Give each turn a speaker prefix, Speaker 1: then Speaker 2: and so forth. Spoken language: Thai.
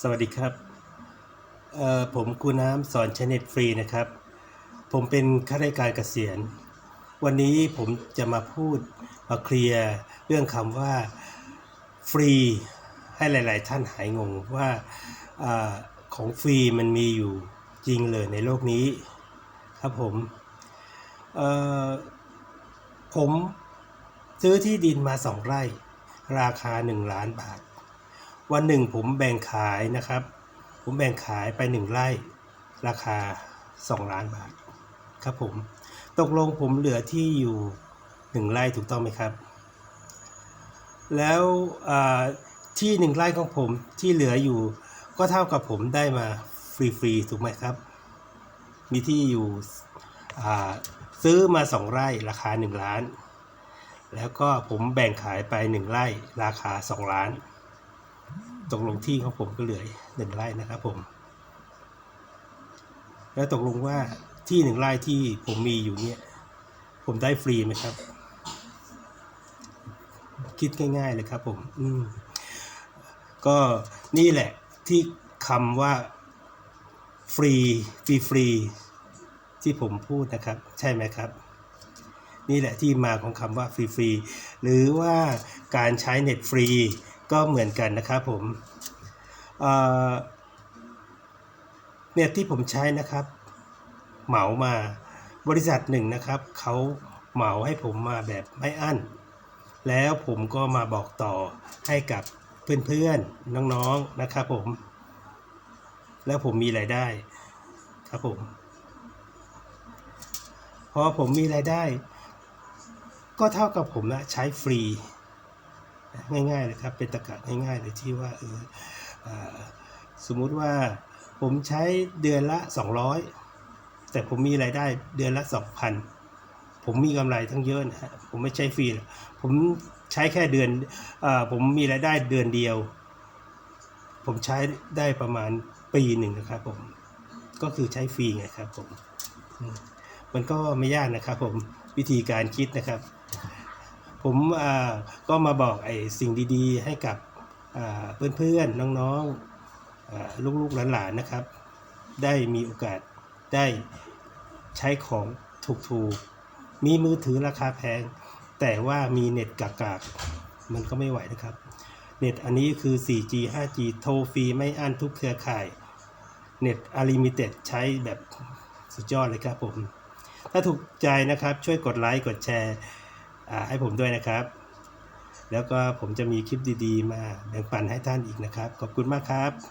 Speaker 1: สวัสดีครับเอ่อผมกูน้ำสอนชเน็ตฟรีนะครับ ผมเป็นข้าราชการเกษียณ วันนี้ผมจะมาพูดมาเคลียร์เรื่องคำว่าฟรีให้หลาย ๆ ท่านหายงงว่าอาของฟรีมันมีอยู่จริงเลยในโลกนี้ครับผมเอ่อผมซื้อที่ดินมาสองไร่ ราคา 1 ล้านบาท วันหนึ่งผมแบ่งขายนะครับ ผมแบ่งขายไปหนึ่งไร่ ราคา 2 ล้านบาทครับผม ตกลงผมเหลือที่อยู่หนึ่งไร่ถูกต้องไหมครับ แล้วที่หนึ่งไร่ของผมที่เหลืออยู่ ก็เท่ากับผมได้มาฟรีๆถูกไหมครับ มีที่อยู่ซื้อมาสองไร่ราคา 1 ล้าน แล้วก็ผมแบ่งขายไป 1 ไร่ราคา 2 ล้าน ตกลงที่ของผมก็เหลือหนึ่งไร่นะครับผม แล้วตกลงว่าที่หนึ่งไร่ที่ผมมีอยู่เนี่ย ผมได้ฟรีไหมครับ คิดง่าย ๆเลยครับ ผม อืมก็นี่แหละที่คำว่าฟรีฟรีฟรีที่ผมพูดนะครับ ใช่ไหมครับ นี่แหละที่มาของคำว่าฟรีฟรีหรือว่าการใช้เน็ตฟรี ก็เหมือนกันนะครับผมเอ่อเน็ตที่ผมใช้นะครับ เหมามาบริษัทหนึ่งนะครับเขาเหมาให้ผมมาแบบไม่อั้น แล้วผมก็มาบอกต่อให้กับเพื่อนๆน้องๆนะครับผม แล้วผมมีรายได้ครับผมพอผมมีรายได้ ก็เท่ากับผมนะใช้ฟรี ง่ายๆเลยครับ เป็นตะกะง่ายๆเลยที่ว่าเออสมมุติว่าผมใช้เดือนละ 200 แต่ผมมีรายได้เดือนละ 2,000 ผมมีกำไรทั้งเยอะนะฮะผมไม่ใช้ฟรีหรอกผมใช้แค่เดือนอผมมีรายได้เดือนเดียว ผมใช้ได้ประมาณปีหนึ่งนะครับผมก็คือใช้ฟรีไงครับผมมันก็ไม่ยากนะครับผมวิธีการคิดนะครับ ผมก็มาบอกไอ้สิ่งดีๆ ให้กับเพื่อนๆ น้องๆ ลูกๆ หลานๆ นะครับ ได้มีโอกาสได้ใช้ของถูกๆ มีมือถือราคาแพง แต่ว่ามีเน็ตกากๆ มันก็ไม่ไหวนะครับ เน็ตอันนี้คือ 4G 5G โทรฟรีไม่อั้นทุกเครือข่าย เน็ตอ n l ลิมิเต็ดใช้แบบสุดยอดเลยครับผม ถ้าถูกใจนะครับช่วยกดไลค์ กดแชร์ ให้ผมด้วยนะครับ แล้วก็ผมจะมีคลิปดี ๆ มาแบ่งปันให้ท่านอีกนะครับ ขอบคุณมากครับ